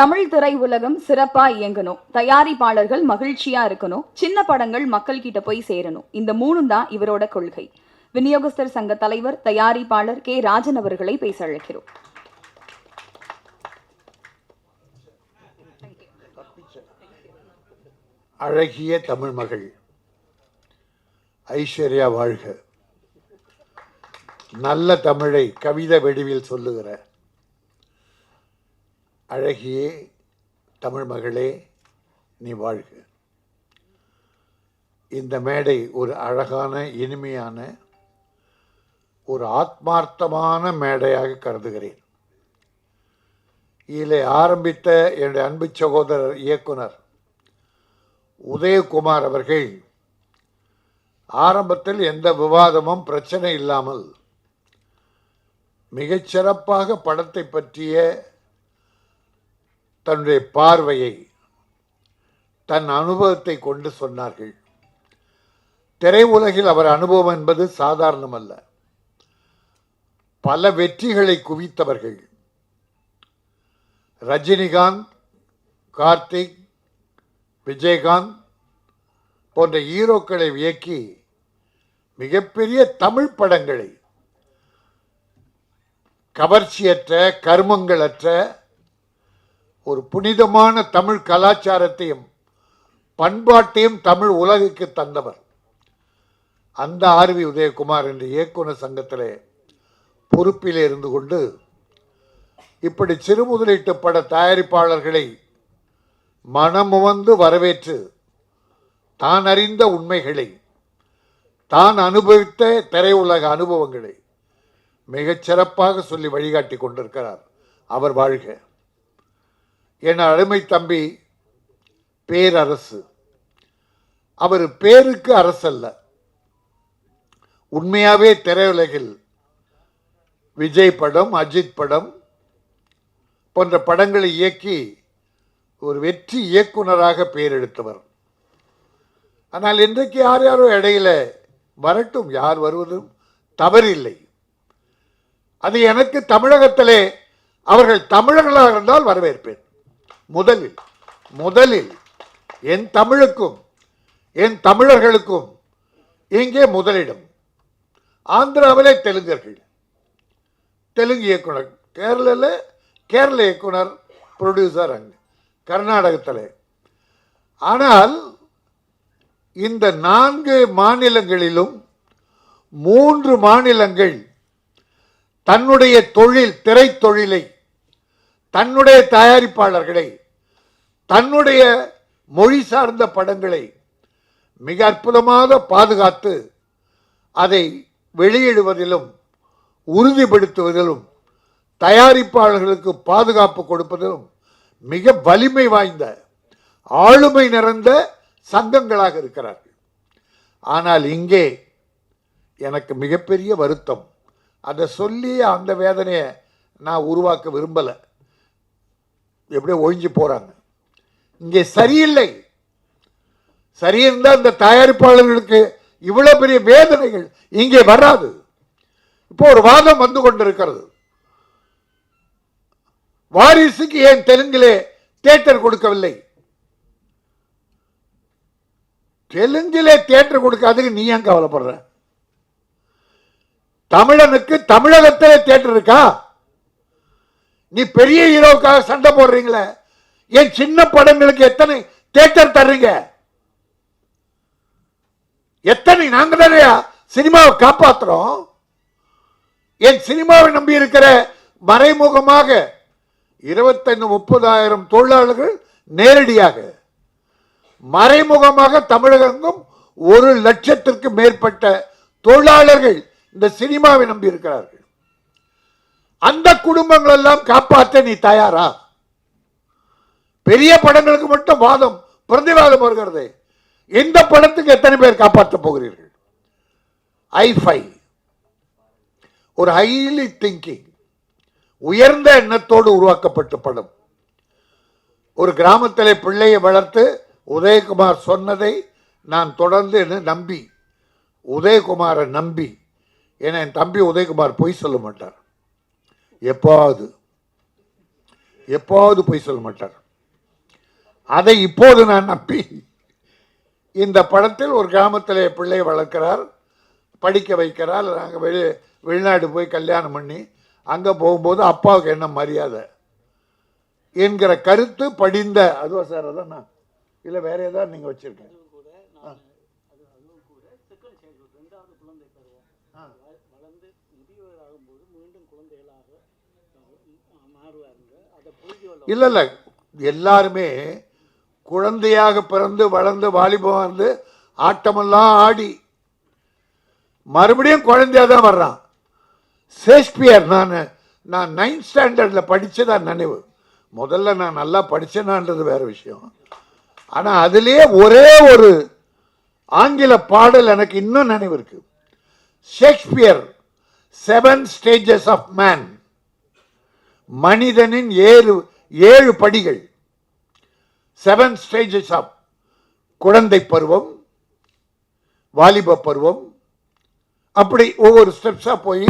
தமிழ் திரை உலகம் சிறப்பா இயங்கணும். தயாரிப்பாளர்கள் மகிழ்ச்சியா இருக்கணும். சின்ன படங்கள் மக்கள் கிட்ட போய் சேரணும். இந்த மூணும் தான் இவரோட கொள்கை. விநியோகஸ்தர் சங்க தலைவர் தயாரிப்பாளர் கே. ராஜன் அவர்களை பேச அழைக்கிறோம். அழகிய தமிழ் மகள் ஐஸ்வர்யா வாழ்க. நல்ல தமிழை கவிதை வடிவில் சொல்லுகிற அழகியே தமிழ் மகளே நீ வாழ்க. இந்த மேடை ஒரு அழகான இனிமையான ஒரு ஆத்மார்த்தமான மேடையாக கருதுகிறேன். இதில் ஆரம்பித்த என்னுடைய அன்பு சகோதரர் இயக்குனர் உதயகுமார் அவர்கள் ஆரம்பத்தில் எந்த விவாதமும் பிரச்சனை இல்லாமல் மிகச்சிறப்பாக படத்தை பற்றிய தன்னுடைய பார்வையை தன் அனுபவத்தை கொண்டு சொன்னார்கள். திரையுலகில் அவர் அனுபவம் என்பது சாதாரணமல்ல. பல வெற்றிகளை குவித்தவர்கள். ரஜினிகாந்த் கார்த்திக் விஜயகாந்த் போன்ற ஹீரோக்களை இயக்கி மிகப்பெரிய தமிழ் படங்களை கவர்ச்சியற்ற கர்மங்களற்ற ஒரு புனிதமான தமிழ் கலாச்சாரத்தையும் பண்பாட்டையும் தமிழ் உலகுக்கு தந்தவர். அந்த ஆர்வி உதயகுமார் என்ற இயக்குனர் சங்கத்திலே பொறுப்பில் இருந்து கொண்டு இப்படி சிறு முதலீட்டு பட தயாரிப்பாளர்களை மனமுவந்து வரவேற்று தான் அறிந்த உண்மைகளை தான் அனுபவித்த திரையுலக அனுபவங்களை மிகச் சிறப்பாக சொல்லி வழிகாட்டி கொண்டிருக்கிறார். அவர் வாழ்க. என் அருமை தம்பி பேரரசு. அவர் பேருக்கு அரசல்ல. உண்மையாகவே திரையுலகில் விஜய் படம் அஜித் படம் போன்ற படங்களை இயக்கி ஒரு வெற்றி இயக்குனராக பெயர் எடுத்தவர் ஆனால் இன்றைக்கு யார் யாரோ இடையில வரட்டும் யார் வருவதும் தவறில்லை. அது எனக்கு தமிழகத்திலே அவர்கள் தமிழர்களாக இருந்தால் வரவேற்பேன். முதலில் முதலில் என் தமிழுக்கும் என் தமிழர்களுக்கும் இங்கே முதலிடம். ஆந்திராவிலே தெலுங்கர்கள். தெலுங்கு இயக்குனர். கேரளாவில் கேரள இயக்குனர் ப்ரொடியூசர் அங்கே. கர்நாடகத்தில். ஆனால் இந்த நான்கு மாநிலங்களிலும் மூன்று மாநிலங்கள் தன்னுடைய தொழில் திரைத்தொழிலை தன்னுடைய தயாரிப்பாளர்களை தன்னுடைய மொழி சார்ந்த படங்களை மிக அற்புதமாக பாதுகாத்து அதை வெளியிடுவதிலும் உறுதிப்படுத்துவதிலும் தயாரிப்பாளர்களுக்கு பாதுகாப்பு கொடுப்பதிலும் மிக வலிமை வாய்ந்த ஆளுமை நிறைந்த சங்கங்களாக இருக்கிறார்கள். ஆனால் இங்கே எனக்கு மிகப்பெரிய வருத்தம். அதை சொல்லி அந்த வேதனையை நான் உருவாக்க விரும்பலை. எப்படியோ ஒழிஞ்சு போகிறாங்க இங்கே சரியில்லை. சரியிருந்தால் இந்த தயாரிப்பாளர்களுக்கு இவ்வளோ பெரிய வேதனைகள் இங்கே வராது. இப்போ ஒரு வாதம் வந்து கொண்டிருக்கிறது. வாரிசுக்கு ஏன் தெலுங்கிலே தேட்டர் கொடுக்கவில்லை? தெலுங்கிலே தேட்டர் கொடுக்காததுக்கு நீ ஏன் கவலைப்படுற? தமிழனுக்கு தமிழகத்திலே தேட்டர் இருக்கா? நீ பெரிய ஹீரோவுக்காக சண்டை போடுறீங்களே? என் சின்ன படங்களுக்கு எத்தனை தேட்டர் தர்றீங்க? எத்தனை நாங்க தானே சினிமாவை காப்பாத்துறோம்? என் சினிமாவை நம்பி இருக்கிற மறைமுகமாக இருபத்தைந்து முப்பதாயிரம் தொழிலாளர்கள் நேரடியாக மறைமுகமாக தமிழகங்கும் ஒரு லட்சத்திற்கு மேற்பட்ட தொழிலாளர்கள் இந்த சினிமாவை நம்பி இருக்கிறார்கள் அந்த குடும்பங்கள் எல்லாம் காப்பாற்ற நீ தயாரா? பெரிய படங்களுக்கு மட்டும் வாதம் பிரதிவாதம் வருகிறது. இந்த படத்துக்கு எத்தனை பேர் காப்பாற்ற போகிறீர்கள்? ஐ ஃபை ஒரு ஹைலி திங்கிங் உயர்ந்த எண்ணத்தோடு உருவாக்கப்பட்ட படம். ஒரு கிராமத்தில் பிள்ளையை வளர்த்து உதயகுமார் சொன்னதை நான் தொடர்ந்து என்ன நம்பி உதயகுமாரை நம்பி ஏன்னா என் தம்பி உதயகுமார் பொய் சொல்ல மாட்டார். எப்பாவது எப்பாவது பொய் சொல்ல மாட்டார். அதை இப்போது நான் நம்பி இந்த படத்தில் ஒரு கிராமத்தில் பிள்ளை வளர்க்கிறார் படிக்க வைக்கிறார் நாங்கள் வெளி வெளிநாடு போய் கல்யாணம் பண்ணி அங்கே போகும்போது அப்பாவுக்கு என்ன மரியாதை? என்கிற கருத்து படிந்த அதுவா சார் அதான்? இல்லை வேற ஏதாவது நீங்கள் வச்சிருக்கீங்க வளர்ந்து முதியவர் ஆகும்போது மீண்டும் குழந்தைகளாக மாறுவாருங்க அதை புரிஞ்சு கொள்ள இல்லை இல்லை எல்லாருமே குழந்தையாக பிறந்து வளர்ந்து வாலிபம் வந்து ஆட்டமெல்லாம் ஆடி மறுபடியும் குழந்தையாக தான் வர்றான். ஷேக்ஸ்பியர் நான் நான் நைன்த் ஸ்டாண்டர்டில் படித்ததான் நினைவு. முதல்ல நான் நல்லா படித்தேனான்றது வேற விஷயம். ஆனால் அதுலேயே ஒரே ஒரு ஆங்கில பாடல் எனக்கு இன்னும் நினைவு இருக்கு. Shakespeare seven stages of man மனிதனின் ஏழு ஏழு படிகள் செவன் ஸ்டேஜஸ் ஆஃப் குழந்தை பருவம் வாலிப பருவம் அப்படி ஒவ்வொரு ஸ்டெப்ஸா போய்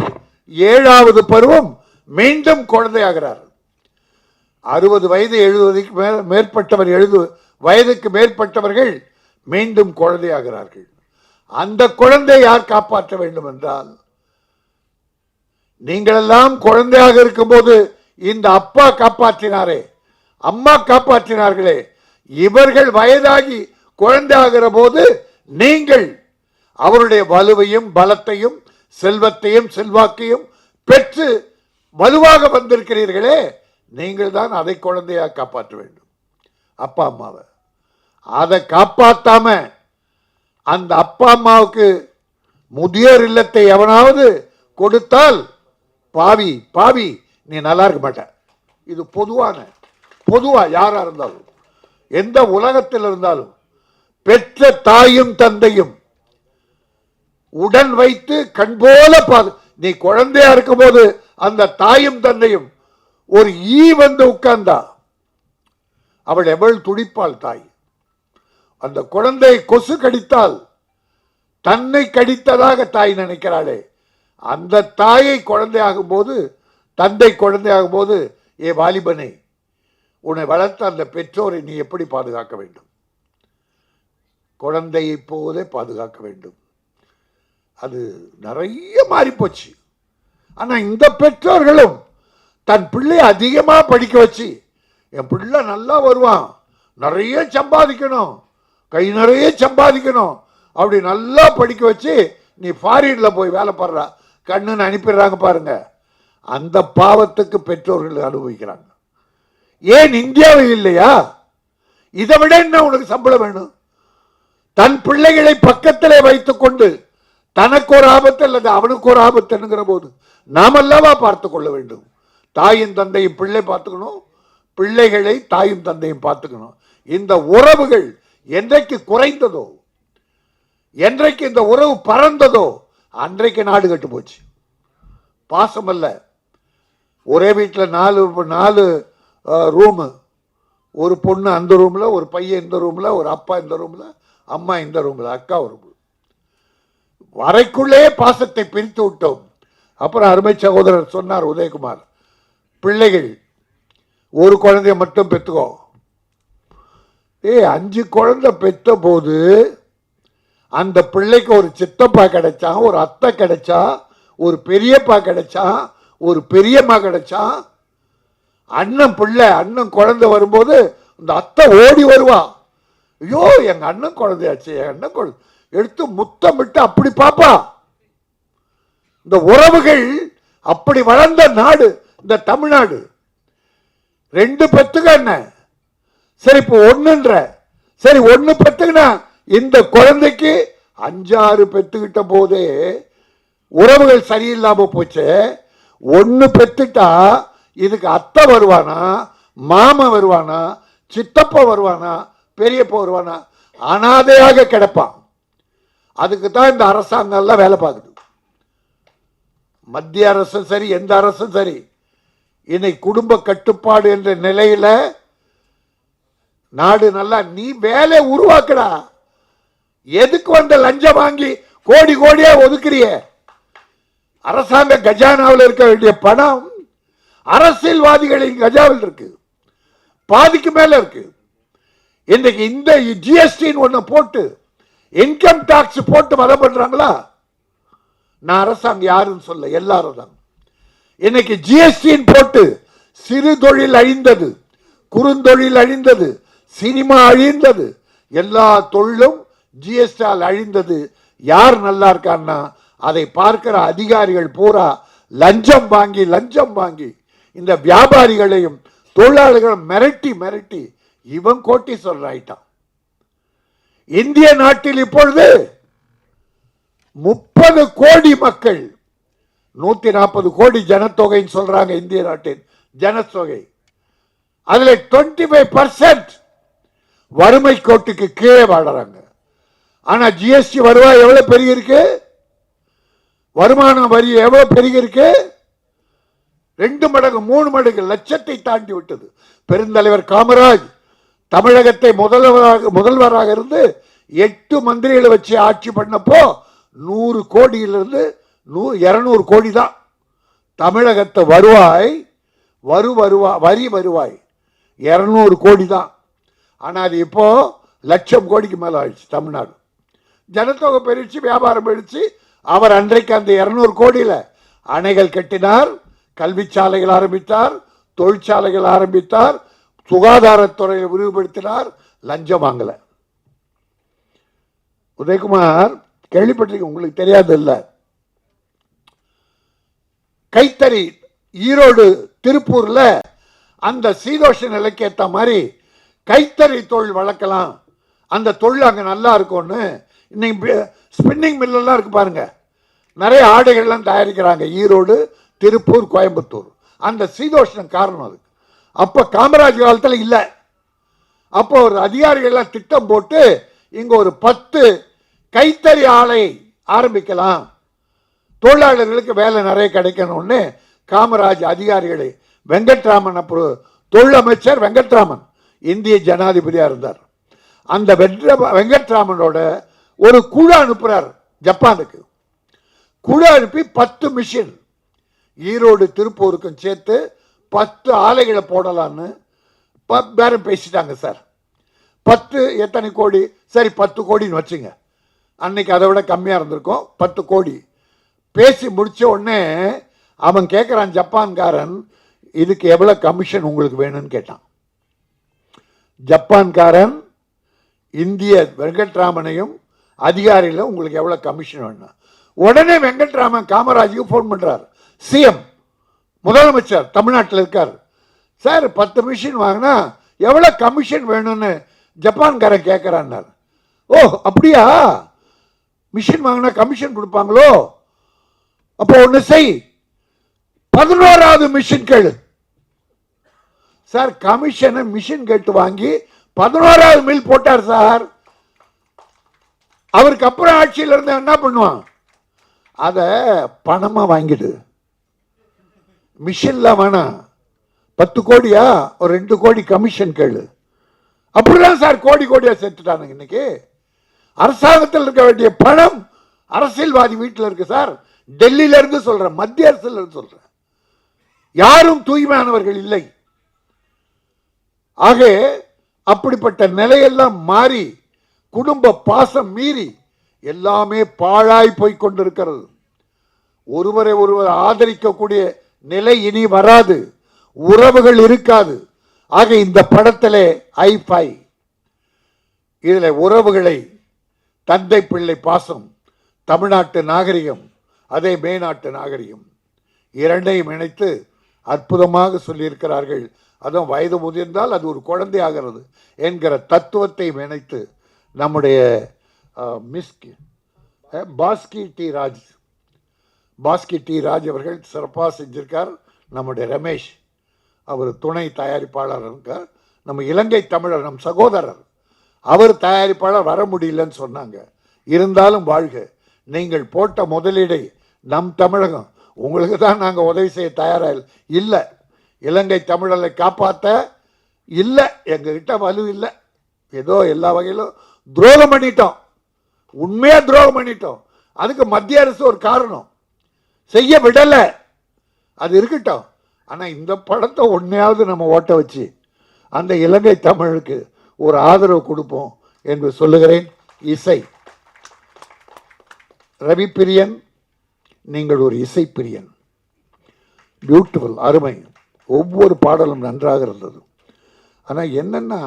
ஏழாவது பருவம் மீண்டும் குழந்தையாகிறார் அறுபது வயது எழுபதுக்கு மேல் மேற்பட்டவர் எழுது வயதுக்கு மேற்பட்டவர்கள் மீண்டும் குழந்தையாகிறார்கள். அந்த குழந்தை யார் காப்பாற்ற வேண்டும் என்றால் நீங்களெல்லாம் குழந்தையாக இருக்கும்போது இந்த அப்பா காப்பாற்றினாரே. அம்மா காப்பாற்றினார்களே. இவர்கள் வயதாகி குழந்தையாகிற போது நீங்கள் அவருடைய வலுவையும் பலத்தையும் செல்வத்தையும் செல்வாக்கையும் பெற்று வலுவாக வந்திருக்கிறீர்களே. நீங்கள் தான் அதை குழந்தையாக காப்பாற்ற வேண்டும். அப்பா அம்மாவை. அதை காப்பாற்றாம அந்த அப்பா அம்மாவுக்கு முதியோர் இல்லத்தை எவனாவது கொடுத்தால் பாவி பாவி நீ நல்லா இருக்க மாட்ட. இது பொதுவான பொதுவா யாராக இருந்தாலும் எந்த உலகத்தில் இருந்தாலும் பெற்ற தாயும் தந்தையும் உடன் வைத்து கண் போல பாது நீ குழந்தையா இருக்கும் போது அந்த தாயும் தந்தையும் ஒரு ஈ வந்து உட்கார்ந்தா அவள் எவள் துடிப்பாள் தாய். அந்த குழந்தை கொசு கடித்தால் தன்னை கடித்ததாக தாய் நினைக்கிறாளே. அந்த தாயை குழந்தையாகும் போது தந்தை குழந்தையாகும் போது ஏ வாலிபனே உன்னை வளர்த்த அந்த பெற்றோரை நீ எப்படி பாதுகாக்க வேண்டும்? குழந்தையை போதே பாதுகாக்க வேண்டும். அது நிறைய மாறிப்போச்சு. ஆனால் இந்த பெற்றோர்களும் தன் பிள்ளையை அதிகமாக படிக்க வச்சு என் பிள்ளை நல்லா வருவான் நிறைய சம்பாதிக்கணும் கை நிறைய சம்பாதிக்கணும் அப்படி நல்லா படிக்க வச்சு நீ ஃபாரினில் போய் வேலை படுறா கண்ணுன்னு அனுப்பிடுறாங்க பாருங்கள் அந்த பாவத்துக்கு பெற்றோர்கள் அனுபவிக்கிறாங்க. ஏன் இந்தியாவில் இல்லையா? இதை விட என்ன உனக்கு சம்பளம் வேணும்? தன் பிள்ளைகளை பக்கத்திலே வைத்துக்கொண்டு தனக்கு ஒரு ஆபத்து அல்லது அவனுக்கு ஒரு ஆபத்துங்கிற போது நாம் அல்லவா பார்த்து கொள்ள வேண்டும்? தாயும் தந்தையும் பிள்ளை பார்த்துக்கணும் பிள்ளைகளை தாயும் தந்தையும் பார்த்துக்கணும். இந்த உறவுகள் என்றைக்கு குறைந்ததோ என்றைக்கு இந்த உறவு பறந்ததோ அன்றைக்கு நாடு கட்டு போச்சு. பாசம் அல்ல. ஒரே வீட்டில் நாலு நாலு ரூமு ஒரு பொண்ணு அந்த ரூமில் ஒரு பையன் இந்த ரூமில் ஒரு அப்பா இந்த ரூமில் அம்மா இந்த ரூமில் அக்கா ஒரு room. வரைக்குள்ளே பாசத்தை பிரித்து விட்டோம். அப்புறம் அருமை சகோதரர் சொன்னார் உதயகுமார் பிள்ளைகள் ஒரு குழந்தைய மட்டும் பெற்றுக்கோ ஏய் அஞ்சு குழந்தை பெற்ற போது அந்த பிள்ளைக்கு ஒரு சித்தப்பா கிடைச்சா ஒரு அத்தை கிடைச்சா ஒரு பெரியப்பா கிடைச்சா ஒரு பெரியம்மா கிடைச்சா அண்ணன் பிள்ளை அண்ணன் குழந்தை வரும்போது இந்த அத்தை ஓடி வருவா. ஐயோ எங்க அண்ணன் குழந்தையாச்சு என் அண்ணன் குழந்தை எடுத்து முத்தமிட்டு அப்படி பாப்பா. இந்த உறவுகள் அப்படி வளர்ந்த நாடு இந்த தமிழ்நாடு. ரெண்டு பெத்துக்க என்ன? சரி இப்போ ஒன்றுன்ற சரி ஒன்று பெத்துக்கினா இந்த குழந்தைக்கு அஞ்சாறு பெத்துக்கிட்ட போதே உறவுகள் சரியில்லாமல் போச்சு. ஒன்று பெற்றுட்டா இதுக்கு அத்தை வருவானா மாமன் வருவானா சித்தப்பா வருவானா பெரியப்பா வருவானா அனாதையாக கிடப்பான். அதுக்கு தான் இந்த அரசாங்கம்லாம் வேலை பார்க்குது. மத்திய அரசும் சரி எந்த அரசும் சரி இன்னை குடும்ப கட்டுப்பாடு என்ற நிலையில் நாடு நல்லா நீ வேலை உருவாக்குடா. எதுக்கு வந்த லஞ்சம் வாங்கி கோடி கோடியாக ஒதுக்குறிய? அரசாங்க கஜானாவில் இருக்க வேண்டிய பணம் அரசியல்வாதிகளின் கஜாவில் இருக்கு. பாதிக்கு மேல இருக்கு. இன்றைக்கு இந்த ஜிஎஸ்டின்னு ஒண்ணு போட்டு இன்கம் டாக்ஸ் போட்டு வர பண்றாங்களா? நான் அரசாங்கம் யாருன்னு சொல்ல எல்லாரும் தான். இன்னைக்கு ஜிஎஸ்டின்னு போட்டு சிறு தொழில் அழிந்தது குறுந்தொழில் அழிந்தது சினிமா அழிந்தது எல்லா தொழிலும் ஜிஎஸ்டியால் அழிந்தது. யார் நல்லா இருக்கான்னா அதை பார்க்கிற அதிகாரிகள் பூரா லஞ்சம் வாங்கி லஞ்சம் வாங்கி இந்த வியாபாரிகளையும் தொழிலாளர்களும் மிரட்டி மிரட்டி இவன் கோட்டீஸ்வரர் ஆயிட்டான். இந்திய நாட்டில் இப்பொழுது முப்பது கோடி மக்கள் நூத்தி நாற்பது கோடி ஜனத்தொகைன்னு சொல்றாங்க இந்திய நாட்டின் ஜனத்தொகை. அதுல 25% ஃபைவ் பர்சன்ட் வறுமை கோட்டுக்கு கீழே வாழறாங்க. ஆனா ஜிஎஸ்டி வருவாய் எவ்வளவு பெரிய இருக்கு வருமான வரி எவ்வளவு பெருகிருக்கு ரெண்டு மடங்கு மூணு மடங்கு லட்சத்தை தாண்டி விட்டது. பெருந்தலைவர் காமராஜ் தமிழகத்தை முதல்வராக முதல்வராக இருந்து எட்டு மந்திரிகளை வச்சு ஆட்சி பண்ணப்போ நூறு கோடியிலிருந்து நூ இரநூறு கோடி தான் தமிழகத்தை வருவாய் வரு வருவாய் வரி வருவாய் இரநூறு கோடி தான் ஆனால் அது இப்போது லட்சம் கோடிக்கு மேலே ஆயிடுச்சு தமிழ்நாடு. ஜனத்தொகை பெருச்சு வியாபாரம் பெருச்சு அவர் அன்றைக்கு அந்த இருநூறு கோடியில் அணைகள் கட்டினார் கல்வி சாலைகள் ஆரம்பித்தார் தொழிற்சாலைகள் ஆரம்பித்தார் சுகாதாரத்துறையை விரிவுபடுத்தினார் லஞ்சம் வாங்கல. உதயகுமார் கேள்விப்பட்டிருக்க உங்களுக்கு தெரியாது இல்லை கைத்தறி ஈரோடு திருப்பூர்ல அந்த சீதோஷ நிலைக்கு ஏத்த மாதிரி கைத்தறி தொழில் வளர்க்கலாம். அந்த தொழில் அங்க நல்லா இருக்கும்னு. இன்னைக்கு ஸ்பின்னிங் மில்லெல்லாம் இருக்கு பாருங்கள் நிறைய ஆடைகள்லாம் தயாரிக்கிறாங்க. ஈரோடு திருப்பூர் கோயம்புத்தூர். அந்த சீதோஷ்ணம் காரணம் அதுக்கு. அப்போ காமராஜ் காலத்தில் இல்லை. அப்போ ஒரு அதிகாரிகள்லாம் திட்டம் போட்டு இங்கே ஒரு பத்து கைத்தறி ஆலை ஆரம்பிக்கலாம். தொழிலாளர்களுக்கு வேலை நிறைய கிடைக்கணும்னு காமராஜ் அதிகாரிகளை வெங்கட்ராமன் அப்புறம் தொழிலமைச்சர் வெங்கட்ராமன் இந்திய ஜனாதிபதியாக இருந்தார். அந்த வென்ற வெங்கட்ராமனோட ஒரு குழு அனுப்புகிறார் ஜப்பானுக்கு. குழு அனுப்பி பத்து மிஷின். ஈரோடு திருப்பூருக்கும் சேர்த்து பத்து ஆலைகளை போடலான்னு ப- பேரம் பேசிட்டாங்க சார். பத்து எத்தனை கோடி? சரி பத்து கோடின்னு வச்சுங்க. அன்னைக்கு அதை விட கம்மியாக இருந்திருக்கும். பத்து கோடி. பேசி முடித்த உடனே அவன் கேட்குறான் ஜப்பான்காரன் இதுக்கு எவ்வளோ கமிஷன் உங்களுக்கு வேணும்னு கேட்டான். ஜப்பான்காரன் இந்திய வெங்கட்ராமனையும் அதிகாரிகளும் உங்களுக்கு எவ்வளோ கமிஷன் வேணும்? உடனே வெங்கட்ராமன் காமராஜுக்கு ஃபோன் பண்ணுறார் சிஎம் முதலமைச்சர் தமிழ்நாட்டில் இருக்கார். சார் பத்து மிஷின் வாங்கினா எவ்வளோ கமிஷன் வேணும்னு ஜப்பான்காரன் கேட்குறான்னார் ஓ அப்படியா? மிஷின் வாங்கினா கமிஷன் கொடுப்பாங்களோ? அப்போ ஒன்று செய். பதினோராவது மிஷின் கேளு. சார் கமிஷனை மிஷின் கேட்டு வாங்கி பதினோராவது மில் போட்டார் சார். அவருக்கு அப்புறம் ஆட்சியில் இருந்தால் என்ன பண்ணுவான்? அதை பணமாக வாங்கிடு. மிஷின்ல வேணாம் பத்து கோடியா? ஒரு ரெண்டு கோடி கமிஷன் கேளு. அப்படிதான் சார் கோடி கோடியா செத்துட்டானுங்க இன்னைக்கு. அரசாங்கத்தில் இருக்க வேண்டிய பணம் அரசியல்வாதி வீட்டில் இருக்கு சார். டெல்லியில இருந்து சொல்றேன் மத்திய அரசுல சொல்கிறேன் சொல்றேன். யாரும் தூய்மையானவர்கள் இல்லை. ஆக அப்படிப்பட்ட நிலையெல்லாம் மாறி குடும்ப பாசம் மீறி எல்லாமே பாழாய் போய் கொண்டிருக்கிறது. ஒருவரை ஒருவர் ஆதரிக்கக்கூடிய நிலை இனி வராது. உறவுகள் இருக்காது. ஆக இந்த படத்திலே ஐ ஃபை இதில் உறவுகளை தந்தை பிள்ளை பாசம் தமிழ்நாட்டு நாகரிகம் அதே மேநாட்டு நாகரிகம். இரண்டையும் இணைத்து அற்புதமாக சொல்லியிருக்கிறார்கள். அதுவும் வயது முதிர்ந்தால் அது ஒரு குழந்தை ஆகிறது என்கிற தத்துவத்தை இணைத்து நம்முடைய miss Bhaski T Raj Bhaski T Raj அவர்கள் சிறப்பாக செஞ்சிருக்கார் நம்முடைய ரமேஷ் அவர் துணை தயாரிப்பாளர் இருக்கார் நம்ம இலங்கை தமிழர் நம் சகோதரர் அவர் தயாரிப்பாளர் வர முடியலன்னு சொன்னாங்க இருந்தாலும் வாழ்க நீங்கள் போட்ட முதலீடை நம் தமிழகம் உங்களுக்கு தான் நாங்கள் உதவி செய்ய தயாராக இல்லை இலங்கை தமிழரை காப்பாற்ற இல்லை எங்ககிட்ட வலு இல்லை ஏதோ எல்லா வகையிலும் துரோகம் பண்ணிட்டோம் உண்மையாக துரோகம் பண்ணிட்டோம். அதுக்கு மத்திய அரசு ஒரு காரணம். செய்ய விடலை. அது இருக்கட்டும். ஆனால் இந்த படத்தை ஒன்றையாவது நம்ம ஓட்ட வச்சு அந்த இலங்கை தமிழுக்கு ஒரு ஆதரவு கொடுப்போம் என்று சொல்லுகிறேன். இசை. ரவி பிரியன் நீங்கள் ஒரு இசை பிரியன். பியூட்டிஃபுல் அருமை. ஒவ்வொரு பாடலும் நன்றாக இருந்தது. ஆனால் என்னென்னா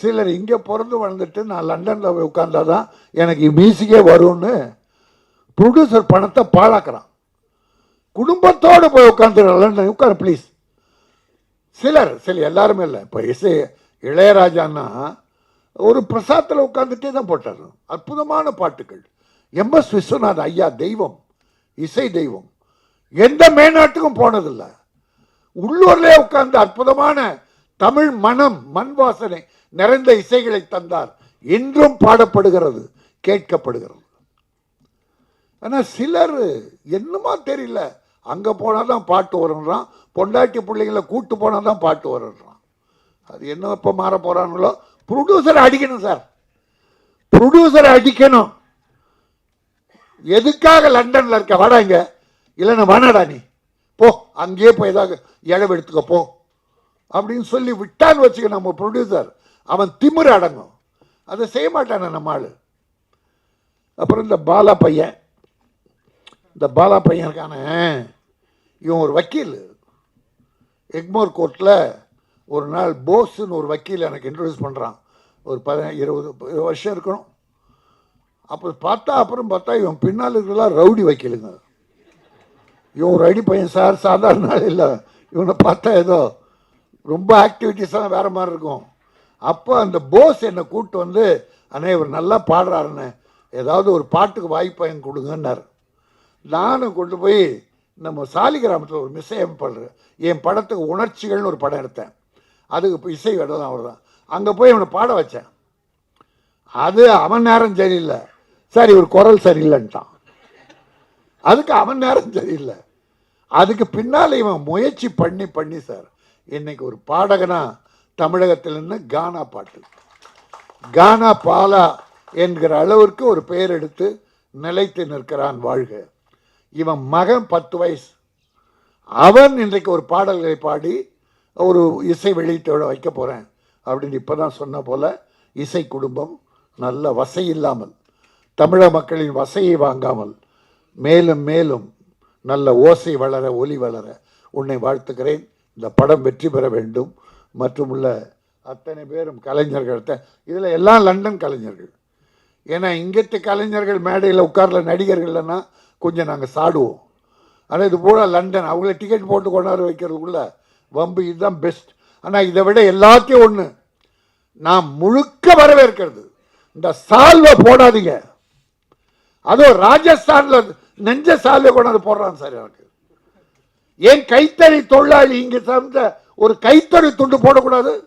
சிலர் இங்கே பிறந்து வளர்ந்துட்டு நான் லண்டனில் போய் உட்கார்ந்தாதான் எனக்கு மியூசிக்கே வரும்னு ப்ரொடியூசர் பணத்தை பாழாக்குறான். குடும்பத்தோடு போய் உட்காந்து லண்டன் உட்காரு ப்ளீஸ் சிலர் சில எல்லாருமே இல்லை. இப்போ இசை இளையராஜான்னா ஒரு பிரசாத்தில் உட்காந்துட்டே தான் போட்டார். அற்புதமான பாட்டுகள். எம்எஸ் விஸ்வநாத் ஐயா தெய்வம் இசை தெய்வம். எந்த மேநாட்டுக்கும் போனதில்லை. உள்ளூர்லேயே உட்கார்ந்து அற்புதமான தமிழ் மனம் மண் வாசனை நிறைந்த இசைகளை தந்தார். இன்றும் பாடப்படுகிறது கேட்கப்படுகிறது. ஆனால் சிலர் என்னமோ தெரியல. அங்கே போனால் தான் பாட்டு வருன்றான் பொண்டாட்டி பிள்ளைங்கள கூட்டு போனால் தான் பாட்டு வருன்றான் அது என்ன இப்போ மாற போகிறாங்களோ ப்ரொடியூசரை அடிக்கணும் சார் ப்ரொடியூசரை அடிக்கணும். எதுக்காக லண்டனில் இருக்க? வாடா இல்லைன்னா வானாடா நீ. போ அங்கேயே போய் ஏதாவது இடம் எடுத்துக்க போ. அப்படின்னு சொல்லி விட்டான்னு வச்சுக்க நம்ம ப்ரொடியூசர் அவன் திமுறு அடங்கும். அதை செய்ய மாட்டானே நம்ம ஆள் அப்புறம் இந்த பாலா பையன் இந்த பாலா பையன் இருக்கானே இவன் ஒரு வக்கீல். எக்மோர் கோர்ட்டில் ஒரு நாள் போஸ்ன்னு ஒரு வக்கீல் எனக்கு இன்ட்ரடியூஸ் பண்ணுறான் ஒரு பத இருபது இருபது வருஷம் இருக்கணும். அப்போ பார்த்தா அப்புறம் பார்த்தா இவன் பின்னால் இருக்கலாம் ரவுடி வக்கீலுங்க. இவன் ஒரு அடி பையன் சார் சாதாரண இல்லை. இவனை பார்த்தா ஏதோ ரொம்ப ஆக்டிவிட்டீஸ்லாம் வேறு மாதிரி இருக்கும். அப்போ அந்த போஸ் என்னை கூப்பிட்டு வந்து அண்ணே இவர் நல்லா பாடுறாருண்ணே. ஏதாவது ஒரு பாட்டுக்கு வாய்ப்பயன் கொடுங்கன்னார். நானும் கொண்டு போய் நம்ம சாலிகிராமத்தில் ஒரு இசையமைப்பாளர் என் படத்துக்கு உணர்ச்சிகள்னு ஒரு படம் எடுத்தேன். அதுக்கு இப்போ இசை வேடம் அவர் தான் அங்கே போய் அவனை பாட வச்சேன். அது அவன் நேரம் சரியில்லை. சார் இவர் குரல் சரியில்லைன்ட்டான். அதுக்கு அவன் நேரம் சரியில்லை. அதுக்கு பின்னால் இவன் முயற்சி பண்ணி பண்ணி சார். இன்னைக்கு ஒரு பாடகனா தமிழகத்தில் கானா பாட்டு. கானா பாலா என்கிற அளவிற்கு ஒரு பெயர் எடுத்து நிலைத்து நிற்கிறான் வாழ்க. இவன் மகன் பத்து வயசு. அவன் இன்றைக்கு ஒரு பாடல்களை பாடி ஒரு இசை வெளியீட்டோட வைக்க போகிறேன் அப்படின்னு இப்போ தான் சொன்ன போல இசை குடும்பம் நல்ல வசை இல்லாமல் தமிழக மக்களின் வசையை வாங்காமல் மேலும் மேலும் நல்ல ஓசை வளர ஒலி வளர உன்னை வாழ்த்துக்கிறேன் இந்த படம் வெற்றி பெற வேண்டும். மற்றும் உள்ள அத்தனை பேரும் கலைஞர்கள்ட்ட இதில் எல்லாம் லண்டன் கலைஞர்கள். ஏன்னா இங்கிட்டு கலைஞர்கள் மேடையில் உட்கார்ல நடிகர்கள் இல்லைன்னா கொஞ்சம் நாங்கள் சாடுவோம். ஆனால் இது பூரா லண்டன். அவங்கள டிக்கெட் போட்டு கொண்டாந்து வைக்கிறதுக்குள்ள வம்பு இதுதான் பெஸ்ட் ஆனால் இதை விட எல்லாத்தையும் ஒன்று நான் முழுக்க வரவேற்கிறது. இந்த சால்வை போடாதீங்க. அதுவும் ராஜஸ்தானில் நெஞ்ச சால்வை கொண்டாந்து போடுறான் சார் எனக்கு. ஏன் கைத்தறி தொழிலாளி இங்கே சார்ந்த ஒரு கைத்தறி துண்டு போடக்கூடாது.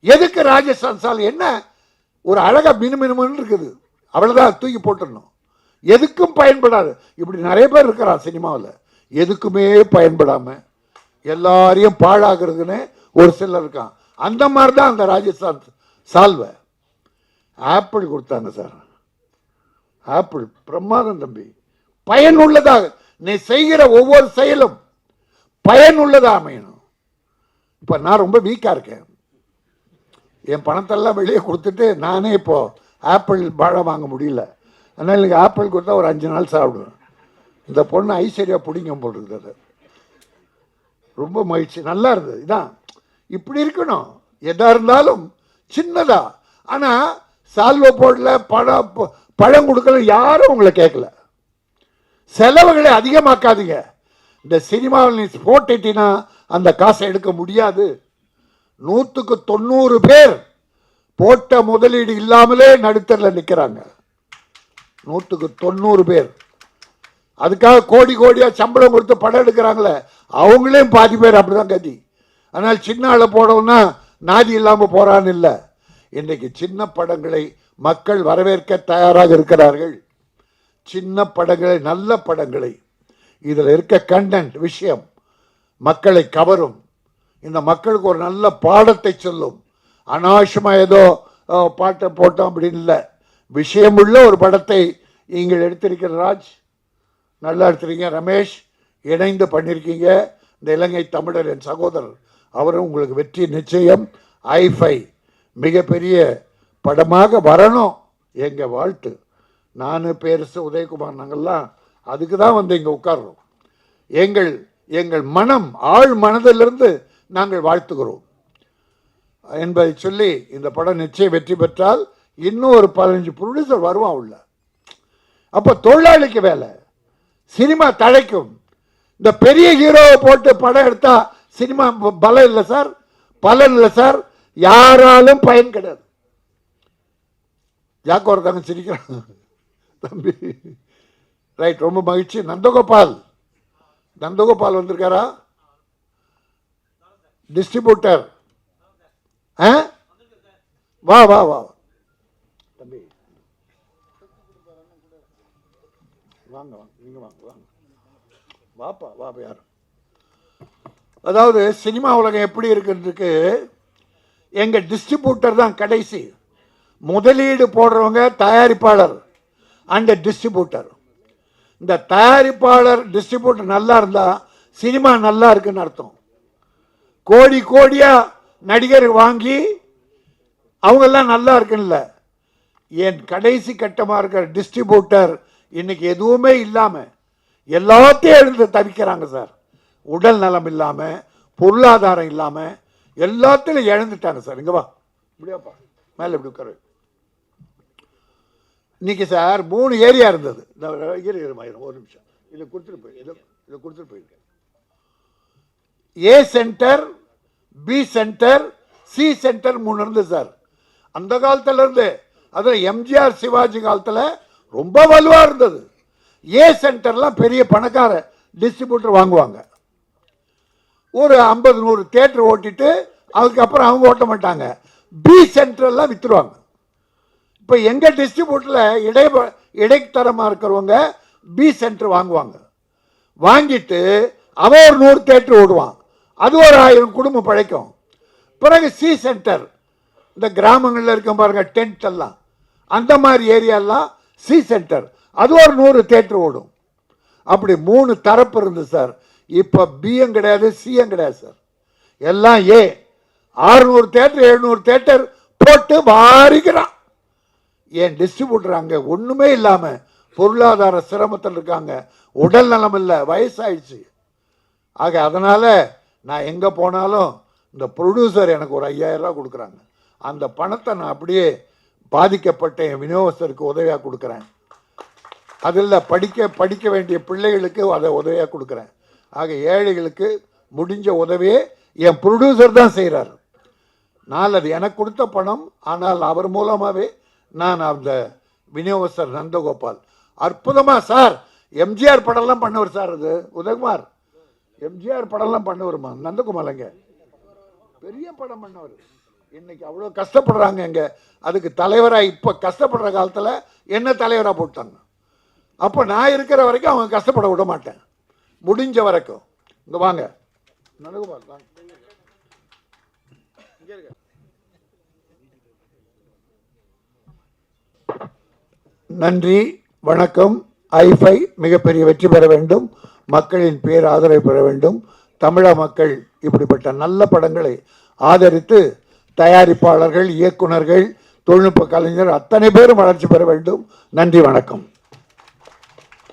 எதுக்கு ராஜஸ்தான் சால் என்ன? ஒரு அழகாக மினுமினுமின்னு இருக்குது. அவ்வளோதான் தூக்கி போட்டுடணும். எதுக்கும் பயன்படாது. இப்படி நிறைய பேர் இருக்கிறான் சினிமாவில். எதுக்குமே பயன்படாமல் எல்லாரையும் பாழாகிறதுன்னு ஒரு சிலர் இருக்கான். அந்த மாதிரி தான் அந்த ராஜஸ்தான் சால்வை. ஆப்பிள் கொடுத்தாங்க சார். ஆப்பிள். பிரமாதம் தம்பி. பயனுள்ளதாக. நீ செய்கிற ஒவ்வொரு செயலும் பயனுள்ளதாக அமையணும். இப்போ நான் ரொம்ப வீக்காக இருக்கேன். என் பணத்தெல்லாம் வெளியே கொடுத்துட்டு நானே இப்போது ஆப்பிள் வாழை வாங்க முடியல. அதனால் எனக்கு ஆப்பிள் கொடுத்தா ஒரு அஞ்சு நாள் சாப்பிடுவேன். இந்த பொண்ணு ஐஸ்வர்யா பிடிங்க போட்டுருக்குது அது. ரொம்ப மகிழ்ச்சி. நல்லா இருந்தது. இதான். இப்படி இருக்கணும். எதாக இருந்தாலும் சின்னதா. ஆனால் சால்வை போடல பழம் பழம் கொடுக்கல யாரும் உங்களை கேட்கல. செலவுகளை அதிகமாக்காதீங்க. இந்த சினிமாவில் நீ போட்டுட்டினா அந்த காசை எடுக்க முடியாது. நூற்றுக்கு தொண்ணூறு பேர் போட்ட முதலீடு இல்லாமலே நடுத்தரில் நிற்கிறாங்க. நூற்றுக்கு தொண்ணூறு பேர். அதுக்காக கோடி கோடியாக சம்பளம் கொடுத்து படம் எடுக்கிறாங்களே அவங்களையும் பாதி பேர் அப்படிதான் கதி. ஆனால் சின்ன ஆளை போடவும்னா நாதி இல்லாமல் போகிறான்னு இல்லை. இன்றைக்கு சின்ன படங்களை மக்கள் வரவேற்க தயாராக இருக்கிறார்கள். சின்ன படங்களை நல்ல படங்களை. இதில் இருக்க கண்டென்ட் விஷயம். மக்களை கவரும். இந்த மக்களுக்கு ஒரு நல்ல பாடத்தை சொல்லும். அனாவசியமாக ஏதோ பாட்டை போட்டோம் அப்படின்னு இல்லை. விஷயமுள்ள ஒரு படத்தை நீங்கள் எடுத்திருக்கிற ராஜ் நல்லா எடுத்திருக்கீங்க. ரமேஷ் இணைந்து பண்ணியிருக்கீங்க இந்த இலங்கை தமிழர் என் சகோதரர் அவரும் உங்களுக்கு வெற்றி நிச்சயம். ஐஃபை மிகப்பெரிய படமாக வரணும். எங்கள் வாழ்த்து. நான் பேரரசு உதயகுமார் நாங்கள்லாம் அதுக்கு தான் வந்து இங்கே உட்கார்றோம். எங்கள் எங்கள் மனம் ஆழ் மனதிலிருந்து நாங்கள் வாழ்த்துகிறோம். என்பதை சொல்லி இந்த படம் நிச்சயம் வெற்றி பெற்றால் இன்னும் ஒரு பதினஞ்சு ப்ரொடியூசர் வருவான் உள்ள. அப்போ தொழிலாளிக்கு வேலை சினிமா தழைக்கும். இந்த பெரிய ஹீரோவை போட்டு படம் எடுத்தால் சினிமா பலம் இல்லை சார் பலன் இல்லை சார் யாராலும் பயன் கிடையாது. யாக்கோ ஒருத்தவங்க சிரிக்கிறாங்க. தம்பி ரைட் ரொம்ப மகிழ்ச்சி. நந்தகோபால். நந்தகோபால் வந்திருக்காரா? டிஸ்ட்ரிபியூட்டர் ஆ? வா வா வா தம்பி. வாங்க வாங்க நீங்கள் வாங்க வாங்க. வாப்பா வாப்பா யார்? அதாவது சினிமா உலகம் எப்படி இருக்குன்றதுக்கு எங்கள் டிஸ்ட்ரிபியூட்டர் தான் கடைசி. முதலீடு போடுறவங்க தயாரிப்பாளர். அண்ட் டிஸ்ட்ரிபியூட்டர் இந்த தயாரிப்பாளர் டிஸ்ட்ரிபியூட்டர் நல்லா இருந்தால் சினிமா நல்லா இருக்குன்னு அர்த்தம். கோடி கோடியாக நடிகர் வாங்கி அவங்கெல்லாம் நல்லா இருக்குன்னு என் கடைசி கட்டமாக இருக்கிற டிஸ்ட்ரிபியூட்டர் இன்னைக்கு எதுவுமே இல்லாமல் எல்லாத்தையும் எழுந்து தவிக்கிறாங்க சார். உடல் நலம் இல்லாமல் பொருளாதாரம் இல்லாமல் எல்லாத்திலும் இழந்துட்டாங்க சார். இங்கே வா. இப்படியாப்பா. மேலே இப்படி உட்காரு. இன்னைக்கு சார் மூணு ஏரியா இருந்தது. இந்த இரு இரு ஒரு நிமிஷம். இதை கொடுத்துட்டு போய் இதை இதை கொடுத்துட்டு போயிருக்கேன். A centre B centre C centre மூணு இருந்தது சார். அந்த காலத்துல இருந்து அதில் எம்ஜிஆர் சிவாஜி காலத்தில் ரொம்ப வலுவாக இருந்தது. ஏ சென்டர்லாம் பெரிய பணக்கார டிஸ்ட்ரிபியூட்டர் வாங்குவாங்க. ஒரு ஐம்பது நூறு தேட்டர் ஓட்டிட்டு அதுக்கப்புறம் அவங்க ஓட்ட மாட்டாங்க. பி சென்டர்லாம் விற்றுருவாங்க இப்போ எங்கள் டிஸ்ட்ரிபியூட்டரில் இடை இடைத்தரமாக இருக்கிறவங்க பி சென்டர் வாங்குவாங்க. வாங்கிட்டு அவன் ஒரு நூறு தேட்டர் ஓடுவான். அது ஒரு ஆயிரம் குடும்பம் பழைக்கும். பிறகு சி சென்டர் இந்த கிராமங்களில் இருக்க பாருங்க டென்ட் எல்லாம். அந்த மாதிரி ஏரியாலாம் சி சென்டர் அது ஒரு நூறு தேட்டர் ஓடும். அப்படி மூணு தரப்பு இருந்தது சார். இப்போ பியும் கிடையாது சியும் கிடையாது சார். எல்லாம் ஏ ஆறுநூறு தேட்டர் எழுநூறு தேட்டர் போட்டு வாரிக்கிறான். என் டிஸ்ட்ரிபியூட்டர் அங்கே ஒன்றுமே இல்லாமல் பொருளாதார சிரமத்தில் இருக்காங்க. உடல் நலம் இல்லை வயசாயிடுச்சு. ஆக அதனால் நான் எங்கே போனாலும் இந்த ப்ரொடியூசர் எனக்கு ஒரு ஐயாயிரரூவா கொடுக்குறாங்க. அந்த பணத்தை நான் அப்படியே பாதிக்கப்பட்ட என் விநியோகஸ்தருக்கு உதவியாக கொடுக்குறேன். அதில் படிக்க படிக்க வேண்டிய பிள்ளைகளுக்கு அதை உதவியாக கொடுக்குறேன். ஆக ஏழைகளுக்கு முடிஞ்ச உதவியை என் ப்ரொடியூசர் தான் செய்கிறார் நான் அது எனக்கு கொடுத்த பணம் ஆனால் அவர் மூலமாகவே நான் அந்த விநியோகஸ்தர் நந்தகோபால். அற்புதமாக சார். எம்ஜிஆர் படம்லாம் பண்ணவர் சார் அது. உதயகுமார். எம்ஜிஆர் படம்லாம் பண்ணவருமா? நந்தகுமாரங்க பெரிய படம் பண்ணவர். இன்னைக்கு அவ்வளோ கஷ்டப்படுறாங்க இங்கே. அதுக்கு தலைவராக இப்போ கஷ்டப்படுற காலத்தில் என்ன தலைவராக போட்டாங்க? அப்போ நான் இருக்கிற வரைக்கும் அவங்க கஷ்டப்பட விட மாட்டேன். முடிஞ்ச வரைக்கும். இங்கே வாங்க. நந்தகுமார் வாங்க. நன்றி வணக்கம். ஐஃபை மிகப்பெரிய வெற்றி பெற வேண்டும். மக்களின் பேர் ஆதரவை பெற வேண்டும். தமிழக மக்கள் இப்படிப்பட்ட நல்ல படங்களை ஆதரித்து தயாரிப்பாளர்கள் இயக்குனர்கள் தொழில்நுட்ப கலைஞர் அத்தனை பேரும் வளர்ச்சி பெற வேண்டும். நன்றி வணக்கம்.